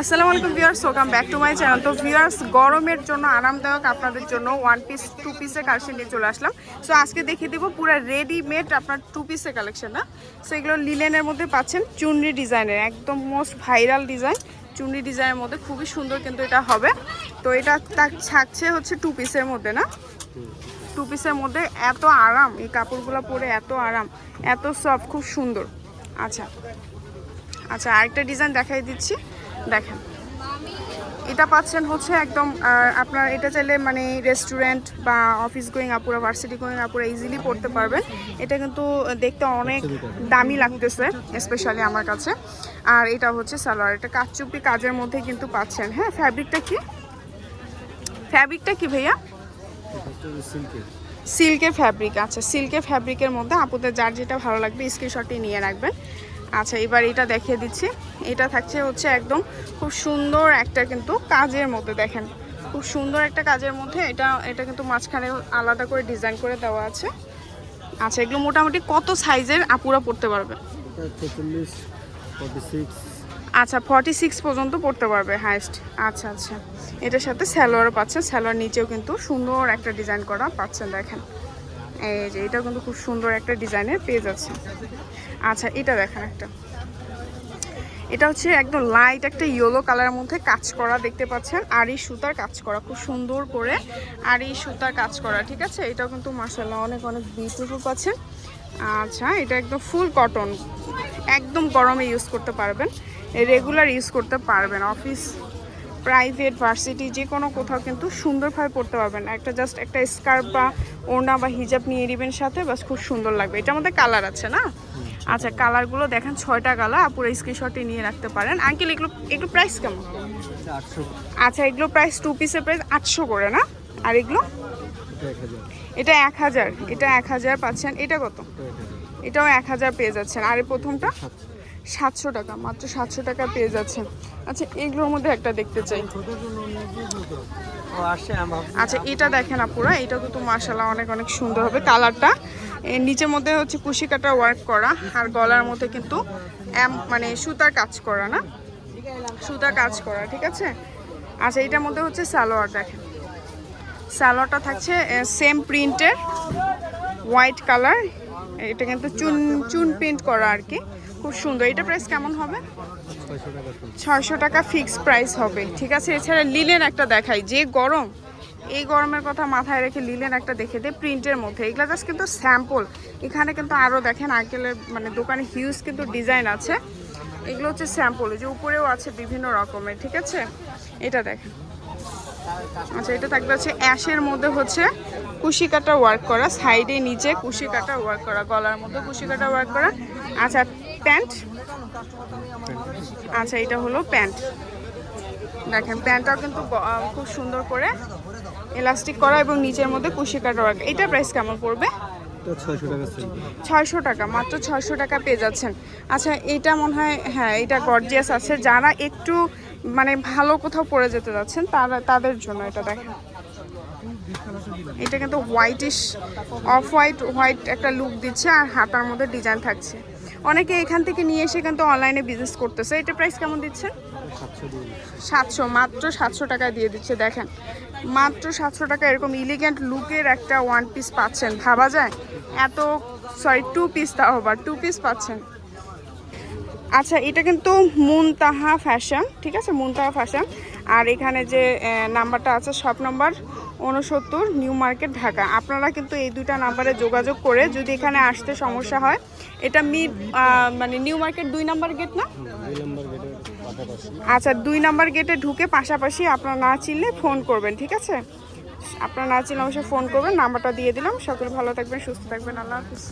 আসসালামু আলাইকুম viewers welcome back to my channel তো ভিউয়ার্স, গরমের জন্য আরামদায়ক আপনাদের জন্য ওয়ান পিস টু পিসের কালেকশন নিয়ে চলে আসলাম। সো আজকে দেখিয়ে দিব পুরো রেডিমেড আপনার টু পিসের কালেকশন না? সো এগুলো লিলেনের মধ্যে পাচ্ছেন, চুনরি ডিজাইনের, একদম মোস্ট ভাইরাল ডিজাইন চুনরি ডিজাইনের মধ্যে খুবই সুন্দর কিন্তু এটা হবে। তো এটা তার থাকছে হচ্ছে টু পিসের মধ্যে, না? টু পিসের মধ্যে এত আরাম, এই কাপড়গুলো পরে এত আরাম, এত সফট খুব সুন্দর। আচ্ছা আচ্ছা আরেকটা ডিজাইন দেখাই দিচ্ছি। দেখেন। এটা পাচ্ছেন হচ্ছে একদম আপনার এটা চাইলে মানে রেস্টুরেন্ট বা অফিস গোয়িং আপুরা ভার্সিটি গোয়িং আপুরা ইজিলি পড়তে পারবেন। এটা কিন্তু দেখতে অনেক দামি লাগতেছে স্পেশালি আমার কাছে। আর এটা হচ্ছে সালোয়ার এটা কাচচুপি কাজের মধ্যে কিন্তু পাচ্ছেন। হ্যাঁ ফ্যাব্রিকটা কি? ফ্যাব্রিকটা কি ভাইয়া? সিল্কের ফ্যাব্রিক আচ্ছা সিল্কের ফ্যাব্রিকের মধ্যে আপুদের যার যেটা ভালো লাগবে স্ক্রিনশটটি নিয়ে রাখবেন। আচ্ছা এবার এটা দেখিয়ে দিচ্ছি। এটা থাকছে হচ্ছে একদম খুব সুন্দর একটা কিন্তু কাজের মধ্যে দেখেন। খুব সুন্দর একটা কাজের মধ্যে এটা এটা কিন্তু মাঝখানে আলাদা করে ডিজাইন করে দেওয়া আছে। আচ্ছা এগুলো মোটামুটি কত সাইজের? আপুরা পড়তে পারবে। আচ্ছা ফর্টি সিক্স পর্যন্ত পড়তে পারবে হাইস্ট আচ্ছা আচ্ছা। এটার সাথে স্যালোয়ারও পাচ্ছেন। স্যালোয়ার নিচেও কিন্তু সুন্দর একটা ডিজাইন করা পাচ্ছেন দেখেন। এই যে এটা কিন্তু খুব সুন্দর একটা ডিজাইনের পেজ আছে আচ্ছা এটা দেখেন একটা। এটা হচ্ছে একদম লাইট একটা ইয়েলো কালারের মধ্যে কাজ করা, দেখতে পাচ্ছেন? আর সুতার কাজ করা, খুব সুন্দর করে আর সুতার কাজ করা, ঠিক আছে? এটাও কিন্তু মার্শাল্লাহ অনেক অনেক বিউটিফুল পাচ্ছেন। আচ্ছা এটা একদম ফুল কটন একদম গরমে ইউজ করতে পারবেন। রেগুলার ইউজ করতে পারবেন অফিস প্রাইভেট ভার্সিটি যে কোনো কোথাও কিন্তু সুন্দরভাবে পড়তে পারবেন। একটা জাস্ট একটা স্কার্ফ বা ওড়না বা হিজাব নিয়ে নেবেন সাথে, বাস খুব সুন্দর লাগবে। এটার মধ্যে কালার আছে না? আচ্ছা কালারগুলো দেখেন, ছয়টা কালার আপুরা স্ক্রিনশটে নিয়ে রাখতে পারেন। আঙ্কেল এগুলো এগুলো প্রাইস কেমন? আচ্ছা এগুলো প্রাইস টু পিসের প্রাইস আটশো করে না? আর এগুলো? এটা এক হাজার। এটা এক হাজার পাচ্ছেন। এটা কত? এটাও এক হাজার পেয়ে যাচ্ছেন। আর প্রথমটা? সাতশো টাকা মাত্র সাতশো টাকা পেয়ে যাচ্ছেন আচ্ছা এগুলোর মধ্যে একটা দেখতে চাই। আচ্ছা এটা দেখেন আপুরা এটা কিন্তু মার্শাল্লাহ অনেক অনেক সুন্দর হবে কালারটা। এর নিচের মধ্যে হচ্ছে কুশি কাটা ওয়ার্ক করা আর গলার মধ্যে কিন্তু মানে সুতার কাজ করা না? সুতার কাজ করা ঠিক আছে? আচ্ছা এটার মধ্যে হচ্ছে সালোয়ার দেখেন। সালোয়ারটা থাকছে সেম প্রিন্টের হোয়াইট কালার এটা কিন্তু চুন চুন প্রিন্ট করা আর কি। খুব সুন্দর। এটা প্রাইস কেমন হবে? ছয়শো টাকা ফিক্স প্রাইস হবে। ঠিক আছে, এছাড়া লিলেন একটা দেখাই। যে গরম, এই গরমের কথা মাথায় রেখে লিলেন একটা দেখে দে প্রিন্টের মধ্যে। এগুলো জাস্ট কিন্তু স্যাম্পল এখানে কিন্তু আরও দেখেন আঙ্কেলের মানে দোকানে হিউজ কিন্তু ডিজাইন আছে। এগুলো হচ্ছে স্যাম্পল যে উপরেও আছে বিভিন্ন রকমের, ঠিক আছে? এটা দেখেন। আচ্ছা এটা থাকবে হচ্ছে অ্যাশের মধ্যে হচ্ছে কুশি কাটা ওয়ার্ক করা সাইডে নিচে কুশি কাটা ওয়ার্ক করা গলার মধ্যে কুশি কাটা ওয়ার্ক করা। আচ্ছা প্যান্ট? আচ্ছা এটা হলো প্যান্ট। দেখেন প্যান্টটাও কিন্তু খুব সুন্দর করে এলাস্টিক করা এবং নিচের মধ্যে কুশি কাটা ওয়ার্ক এটা প্রাইস কেমন পড়বে? ছয়শো টাকা মাত্র ছয়শো টাকা পেয়ে যাচ্ছেন। আচ্ছা এটা মনে হয় হ্যাঁ এটা গর্জিয়াস আছে। যারা একটু মানে ভালো কোথাও পরে যেতে যাচ্ছেন, তারা, তাদের জন্য এটা দেখেন। এটা কিন্তু হোয়াইটিশ অফ হোয়াইট হোয়াইট একটা লুক দিচ্ছে আর হাতার মধ্যে ডিজাইন থাকছে। অনেকে এখান থেকে নিয়ে এসে কিন্তু অনলাইনে বিজনেস করতেছে। এটা প্রাইস কেমন দিচ্ছে সাতশো, মাত্র সাতশো টাকায় দিয়ে দিচ্ছে, দেখেন। মাত্র সাতশো টাকা এরকম ইলিগেন্ট লুকের একটা ওয়ান পিস পাচ্ছেন, ভাবা যায়? এত সরি টু পিস তাও আবার টু পিস পাচ্ছেন। আচ্ছা এটা কিন্তু মুনতাহা ফ্যাশন ঠিক আছে? মুনতাহা ফ্যাশন আর এখানে যে নাম্বারটা আছে শপ নাম্বার উনসত্তর নিউ মার্কেট ঢাকা আপনারা কিন্তু এই দুটা নাম্বারে যোগাযোগ করে যদি এখানে আসতে সমস্যা হয়, এটা মিড মানে নিউ মার্কেট দুই নাম্বার গেট না? আচ্ছা দুই নাম্বার গেটে ঢুকে পাশাপাশি আপনারা না চিনলে ফোন করবেন, ঠিক আছে? আপনারা না চিনলে অবশ্যই ফোন করবেন, নাম্বারটা দিয়ে দিলাম। সকলে ভালো থাকবেন, সুস্থ থাকবেন, আল্লাহ হাফিজ।